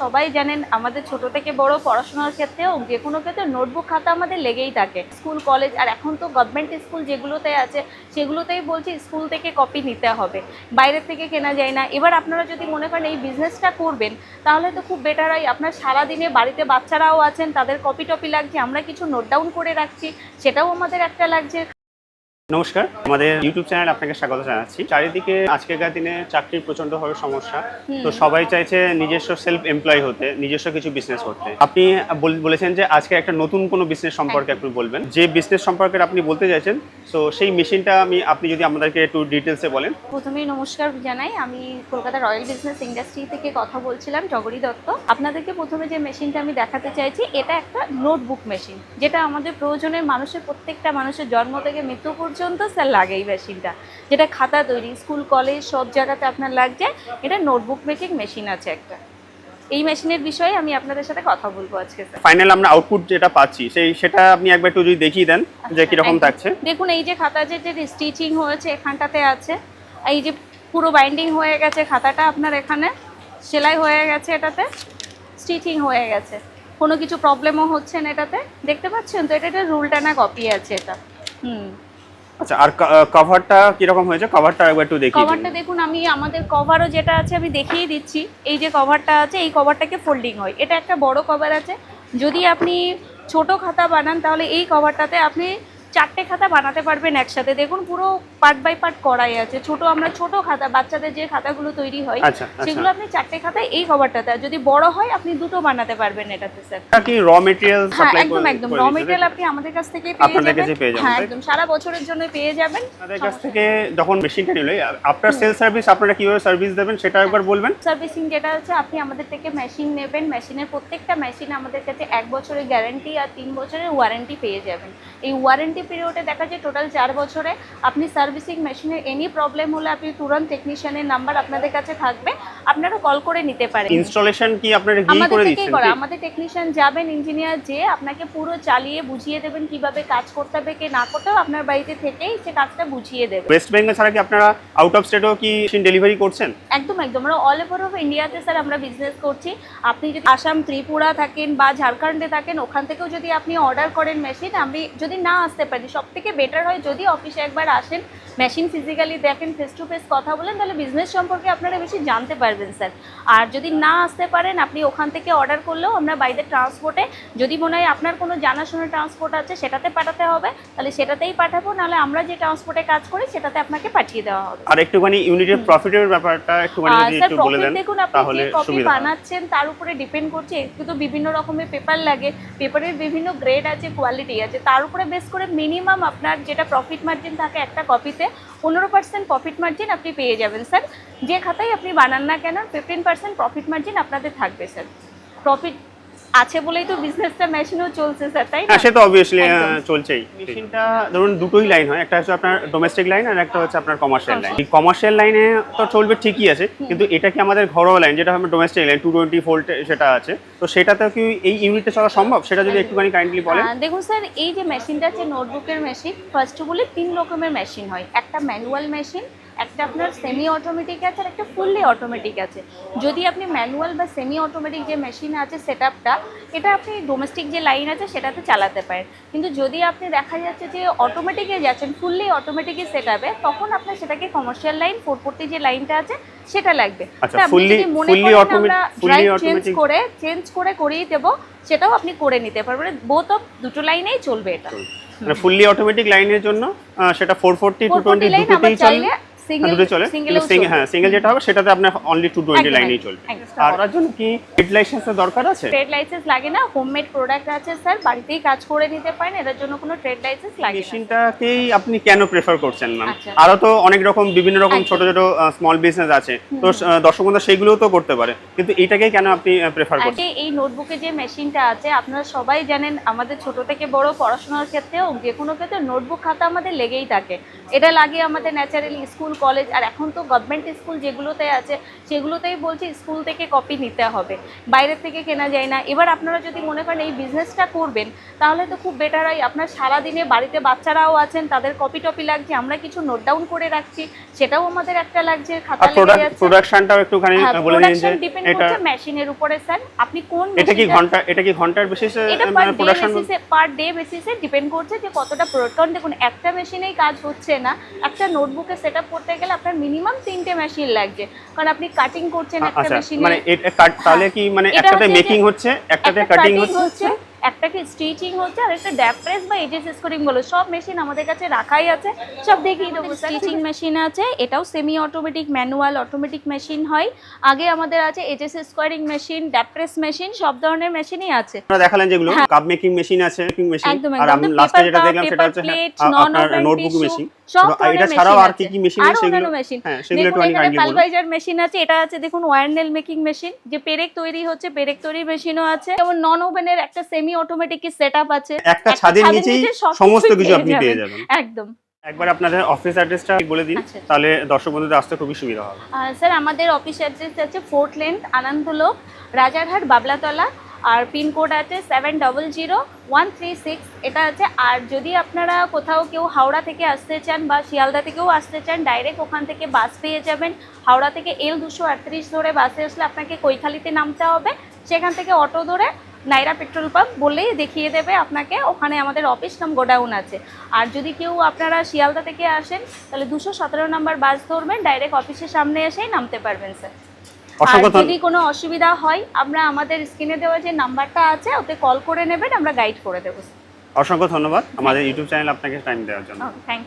সবাই জানেন আমাদের ছোট থেকে বড় পড়াশোনার ক্ষেত্রেও যে কোনো ক্ষেত্রে নোটবুক খাতা আমাদের লেগেই থাকে। স্কুল, কলেজ আর এখন তো গভর্নমেন্ট স্কুল যেগুলোতে আছে, সেগুলোতেই বলছি স্কুল থেকে কপি নিতে হবে। বাইরের থেকে কেনা যায় না। এবার আপনারা যদি মনে করেন এই বিজনেসটা করবেন, তাহলে তো খুব বেটার হয়। আপনার সারাদিনে বাড়িতে বাচ্চারাও আছেন, তাদের কপি টপি লাগছে, আমরা কিছু নোট ডাউন করে রাখছি, সেটাও আমাদের একটা লাগছে। নমস্কার। আমাদের ইউটিউব চ্যানেল আপনাকে স্বাগত জানাচ্ছি। চারিদিকে আজকেরকার দিনে চাকরির প্রচণ্ড প্রচন্ডভাবে সমস্যা। তো সবাই চাইছে নিজস্ব সেলফ এমপ্লয় হতে নিজস্ব কিছু বিজনেস করতে। আপনি বলেছেন যে আজকে একটা নতুন কোনো বিজনেস সম্পর্কে আপনি বলবেন। যে বিজনেস সম্পর্কে আপনি বলতে চাইছেন তো সেই মেশিনটা আমি আপনি যদি আমাদেরকে একটু ডিটেলসে বলেন। প্রথমেই নমস্কার জানাই। আমি কলকাতা রয়্যাল বিজনেস ইন্ডাস্ট্রি থেকে কথা বলছিলাম টগরি দত্ত। আপনাদেরকে প্রথমে যে মেশিনটা আমি দেখাতে চাইছি এটা একটা নোটবুক মেশিন যেটা আমাদের প্রয়োজনে মানুষের প্রত্যেকটা মানুষের জন্ম থেকে মৃত্যু পর্যন্ত স্যার লাগে এই মেশিনটা। যেটা খাতা তৈরি স্কুল কলেজ সব জায়গাতে আপনার লাগছে। এটা নোটবুক মেকিং মেশিন আছে একটা। এই মেশিনের বিষয়ে আমি আপনাদের সাথে কথা বলব আজকে স্যার। ফাইনাল আমরা আউটপুট যেটা পাচ্ছি সেই সেটা আপনি একবার একটু যদি দেখিয়ে দেন যে কীরকম। থাকছে। দেখুন এই যে খাতা যে যে স্টিচিং হয়েছে এখানটাতে আছে এই যে পুরো বাইন্ডিং হয়ে গেছে খাতাটা আপনার এখানে সেলাই হয়ে গেছে এটাতে স্টিচিং হয়ে গেছে। কোনো কিছু প্রবলেমও হচ্ছে না এটাতে। দেখতে পাচ্ছেন তো? এটা একটা রুল টানা কপি আছে এটা। হুম। আচ্ছা আর কভারটা কীরকম হয়েছে? কভারটা একবার একটু দেখি কভারটা দেখুন, আমি আমাদের কভারও যেটা আছে আমি দেখিয়ে দিচ্ছি। এই যে কভারটা আছে, এই কভারটাকে ফোল্ডিং হয়। এটা একটা বড় কভার আছে। যদি আপনি ছোট খাতা বানান, তাহলে এই কভারটাতে আপনি চারটে খাতা বানাতে পারবেন একসাথে। দেখুন, পুরো পার্ট বাই পার্ট করাই আছে। ছোট আমরা ছোট খাতা বাচ্চাদের যে খাতাগুলো তৈরি হয় আচ্ছা আচ্ছা। সেগুলো আপনি চারটে খাতায় এই কভারটাতে আর যদি বড় হয় আপনি দুটো বানাতে পারবেন এটাতে স্যার কি র মেটেরিয়াল হ্যাঁ একদম একদম। র মেটেরিয়াল আপনি আমাদের কাছ থেকে পেয়ে যাবেন। কাছে পেয়ে যাবেন, হ্যাঁ একদম। সারা বছরের জন্য পেয়ে যাবেন। আপনাদের কাছ থেকে যখন মেশিনটা নিল আফটার সেল সার্ভিস আপনারা কীভাবে সার্ভিস দেবেন সেটা একবার বলবেন? সার্ভিসিং যেটা হচ্ছে আপনি আমাদের থেকে মেশিন নেবেন। মেশিনের প্রত্যেকটা মেশিন আমাদের কাছে এক বছরের গ্যারান্টি আর তিন বছরের ওয়ারেন্টি পেয়ে যাবেন। এই ওয়ারেন্টি পিরিয়ডে দেখা যায় টোটাল চার বছরে আপনি সার্ভিসিং মেশিনের এনি প্রবলেম হলে আপনি তুরন্ত টেকনিশিয়ানের নাম্বার আপনাদের কাছে থাকবে। আপনারা কল করে নিতে পারেন। ইনস্টলেশন কি আপনারা গিয়ে করে দিচ্ছেন করা? আমাদের টেকনিশিয়ান যাবেন ইঞ্জিনিয়ার যে আপনাকে পুরো চালিয়ে বুঝিয়ে দেবেন কীভাবে কাজ করতে হবে কি না করতে হবে আপনার বাড়িতে থেকেই সে কাজটা বুঝিয়ে দেবে। ওয়েস্ট বেঙ্গল ছাড়া কি আপনারা আউট অফ স্টেটও কি মেশিন ডেলিভারি করছেন? একদম একদম। আমরা অল ওভার অফ ইন্ডিয়াতে স্যার আমরা বিজনেস করছি। আপনি যদি আসাম ত্রিপুরা থাকেন বা ঝাড়খণ্ডে থাকেন ওখান থেকেও যদি আপনি অর্ডার করেন মেশিন আমি যদি না আসতে পারি সব থেকে বেটার হয় যদি অফিসে একবার আসেন মেশিন ফিজিক্যালি দেখেন ফেস টু ফেস কথা বলেন তাহলে বিজনেস সম্পর্কে আপনারা বেশি জানতে পারবেন স্যার আর যদি না আসতে পারেন আপনি ওখান থেকে অর্ডার করলেও আমরা বাইরে ট্রান্সপোর্টে যদি মনে হয় আপনার কোনো জানাশোনা ট্রান্সপোর্ট আছে সেটাতে পাঠাতে হবে তাহলে সেটাতেই পাঠাবো নাহলে আমরা যে ট্রান্সপোর্টে কাজ করি সেটাতে আপনাকে পাঠিয়ে দেওয়া হবে। আর একটুখানি ইউনিটের প্রফিটের ব্যাপারটা একটুখানি যদি স্যার একটু বলে দেন দেখুন আপনি যে কপি বানাচ্ছেন তার উপরে ডিপেন্ড করছে একটু তো বিভিন্ন রকমের পেপার লাগে পেপারের বিভিন্ন গ্রেড আছে কোয়ালিটি আছে তার উপরে বেস করে মিনিমাম আপনার যেটা প্রফিট মার্জিন থাকে একটা কপিতে পনেরো পার্সেন্ট প্রফিট মার্জিন আপনি পেয়ে যাবেন স্যার যে খাতায় আপনি বানান না কেন ফিফটিন পার্সেন্ট প্রফিট মার্জিন আপনাদের থাকবে স্যার প্রফিট আছে বলেই তো বিজনেসটা মেশিনও চলছে স্যার তাই না? হ্যাঁ সে তো অবভিয়াসলি চলছেই। মেশিনটা ধরুন দুটোই লাইন হয় একটা হচ্ছে আপনার ডোমেস্টিক লাইন আর একটা হচ্ছে আপনার কমার্শিয়াল লাইন এই কমার্শিয়াল লাইনে তো চলবে ঠিকই আছে কিন্তু এটা কি আমাদের ঘরোয়া লাইন যেটা হবে domestic line two twenty volt সেটা আছে। তো সেটাতে কি এই ইউনিটে চলা সম্ভব? সেটা যদি একটুখানি কাইন্ডলি বলেন। দেখুন স্যার এই যে মেশিনটা আছে নোটবুকের মেশিন ফার্স্ট অফ অল তিন রকমের মেশিন হয়। একটা ম্যানুয়াল মেশিন একটা আপনার সেমি অটোমেটিক আছে আর একটা ফুললি অটোমেটিক আছে। যদি আপনি ম্যানুয়াল বা সেমি অটোমেটিক যে মেশিন আছে সেট এটা আপনি ডোমেস্টিক যে লাইন আছে সেটাতে চালাতে পারেন। কিন্তু যদি আপনি দেখা যাচ্ছে যে অটোমেটিকে যাচ্ছেন ফুললি অটোমেটিকে সেট তখন আপনার সেটাকে কমার্শিয়াল লাইন ফোরপোর্টি যে লাইনটা আছে সেটা লাগবে। আচ্ছা, আপনি যদি মনে করেন আমরা ড্রাইভ চেঞ্জ করে চেঞ্জ করে করিয়ে দেবো সেটাও আপনি করে নিতে পারবেন। বোথ অফ দুটো লাইনেই চলবে এটা। মানে ফুললি অটোমেটিক লাইনের জন্য সেটা four forty two 440 twenty line আবার দুটোতেই চলে চাইলে single- দুটো চলে? চলবে। হ্যাঁ সিঙ্গেল যেটা হবে সেটাতে আপনার অনলি টু টোয়েন্টি লাইনেই চলবে। আর করার জন্য কি হেড লাইসেন্সের দরকার আছে? ট্রেড লাইসেন্স লাগে না হোমমেড প্রোডাক্ট আছে স্যার বাড়িতেই কাজ করে নিতে পারেন এটার জন্য কোনো ট্রেড লাইসেন্স লাগে না। মেশিনটাকেই আপনি কেন প্রেফার করছেন ম্যাম আচ্ছা। আরও তো অনেক রকম বিভিন্ন রকম ছোট ছোট স্মল বিজনেস আছে। তো দর্শক বন্ধু সেগুলোও তো করতে পারে। কিন্তু এটাকেই কেন আপনি প্রেফার করছেন? এই নোটবুকে যে মেশিনটা আছে আপনারা সবাই জানেন আমাদের ছোট থেকে বড় পড়াশোনার ক্ষেত্রেও যে কোনো ক্ষেত্রে নোটবুক খাতা আমাদের লেগেই থাকে। এটা লাগে আমাদের ন্যাচারালি স্কুল কলেজ আর এখন তো গভর্নমেন্ট স্কুল যেগুলোতে আছে সেগুলোতেই বলছে স্কুল থেকে কপি নিতে হবে। বাইরের থেকে কেনা যায় না। এবার আপনারা যদি মনে করেন এই বিজনেসটা করবেন তাহলে তো খুব বেটার হয়। আপনার সারাদিনে বাড়িতে বাচ্চারাও আছেন তাদের কপি টপি লাগছে আমরা কিছু নোট ডাউন করে রাখছি সেটাও আমাদের একটা লাগছে খাতা লেগে যাচ্ছে। প্রোডাকশনটাও একটুখানি হ্যাঁ বলে দিন যে এটা মেশিনের উপরে স্যার আপনি কোন এটা কি ঘণ্টা এটা কি ঘণ্টার বেসিসে মানে প্রোডাকশন পার ডে বেসিসে ডিপেন্ড করছে যে কতটা প্রোডাক্ট কারণ দেখুন একটা মেশিনেই কাজ হচ্ছে না। একটা নোটবুকে সেট আপ করতে গেলে আপনার মিনিমাম তিনটে মেশিন লাগছে। কারণ আপনি কাটিং করছেন একটা আচ্ছা মেশিনে মানে এটা কাট- তাহলে কি মানে একটাতে মেকিং হচ্ছে একটাতে কাটিং হচ্ছে। একটাকে স্টিচিং হচ্ছে আর একটা ড্যাপ প্রেস বা এজেস স্কোরিং বলো সব মেশিন আমাদের কাছে রাখাই আছে। সব দেখিয়ে দেবো স্টিচিং মেশিন আছে এটাও semi automatic manual automatic machine হয়। আগে আমাদের আছে edges squaring machine dap press machine সব ধরনের মেশিনই আছে। আপনারা দেখালেন যেগুলো কাপ মেকিং মেশিন আছে মেকিং মেশিন। একদম আর আমি লাস্টে যেটা দেখলাম সেটা হচ্ছে আপনার নোটবুক মেশিন সব এটা ছাড়াও মেশিন আর কি আছে। কি মেশিন আছে সেগুলো মেশিন হ্যাঁ সেগুলো একটু দেখুন অনেক এখানে পালভাইজার মেশিন আছে এটা আছে দেখুন ওয়ারনেল মেকিং মেশিন যে পেরেক তৈরি হচ্ছে পেরেক তৈরি মেশিনও আছে। যেমন নন ওভেনের একটা সেমি অটোমেটিক সেট আপ আছে। একটা ছাদের নিচেই সমস্ত কিছু আপনি পেয়ে যাবেন। একদম। একবার আপনাদের অফিস অ্যাড্রেসটা বলে দিন আচ্ছা। তাহলে দর্শক বন্ধুদের আসতে খুবই সুবিধা হবে। স্যার আমাদের অফিস অ্যাড্রেস আছে ফোর্ট লেন্থ আনন্দলোক রাজারহাট বাবলাতলা। আর পিনকোড আছে seven double zero one three six এটা আছে, আর যদি আপনারা কোথাও কেউ হাওড়া থেকে আসতে চান বা শিয়ালদা থেকেও আসতে চান ডাইরেক্ট ওখান থেকে বাস পেয়ে যাবেন। হাওড়া থেকে এল দুশো আটত্রিশ ধরে বাসে আসলে আপনাকে কৈখালিতে নামতে হবে। সেখান থেকে অটো ধরে নাইরা পেট্রোল পাম্প বললেই দেখিয়ে দেবে আপনাকে, ওখানে আমাদের অফিস নাম গোডাউন আছে। আর যদি কেউ আপনারা শিয়ালদা থেকে আসেন, তাহলে দুশো সতেরো নম্বর বাস ধরবেন ডাইরেক্ট অফিসের সামনে এসেই নামতে পারবেন স্যার আর যদি কোনো অসুবিধা হয় আমরা আমাদের স্ক্রিনে দেওয়া যে নাম্বারটা আছে ওতে কল করে নেবেন আমরা গাইড করে দেবো। অসংখ্য ধন্যবাদ। আমাদের ইউটিউব চ্যানেল আপনাকে টাইম দেওয়ার জন্য। Thank you